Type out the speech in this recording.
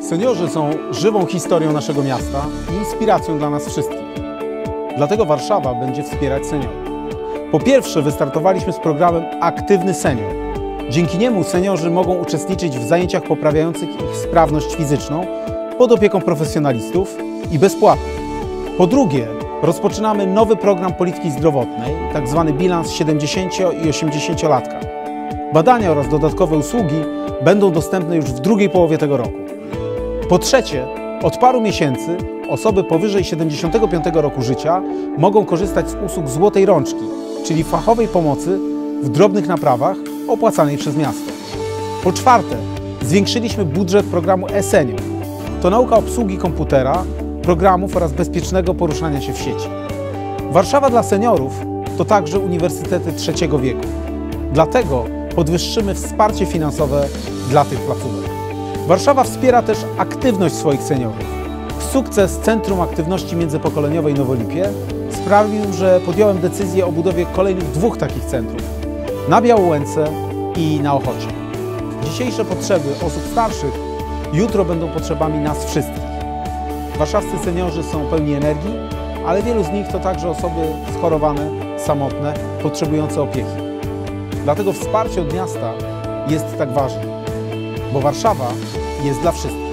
Seniorzy są żywą historią naszego miasta i inspiracją dla nas wszystkich. Dlatego Warszawa będzie wspierać seniorów. Po pierwsze, wystartowaliśmy z programem Aktywny Senior. Dzięki niemu seniorzy mogą uczestniczyć w zajęciach poprawiających ich sprawność fizyczną pod opieką profesjonalistów i bezpłatnie. Po drugie, rozpoczynamy nowy program polityki zdrowotnej, tzw. bilans 70 i 80-latka. Badania oraz dodatkowe usługi będą dostępne już w drugiej połowie tego roku. Po trzecie, od paru miesięcy osoby powyżej 75 roku życia mogą korzystać z usług Złotej Rączki, czyli fachowej pomocy w drobnych naprawach opłacanej przez miasto. Po czwarte, zwiększyliśmy budżet programu e-senior. To nauka obsługi komputera, programów oraz bezpiecznego poruszania się w sieci. Warszawa dla seniorów to także uniwersytety trzeciego wieku. Dlatego podwyższymy wsparcie finansowe dla tych placówek. Warszawa wspiera też aktywność swoich seniorów. Sukces Centrum Aktywności Międzypokoleniowej Nowolipie sprawił, że podjąłem decyzję o budowie kolejnych dwóch takich centrów na Białołęce i na Ochocie. Dzisiejsze potrzeby osób starszych jutro będą potrzebami nas wszystkich. Warszawscy seniorzy są pełni energii, ale wielu z nich to także osoby schorowane, samotne, potrzebujące opieki. Dlatego wsparcie od miasta jest tak ważne, bo Warszawa jest dla wszystkich.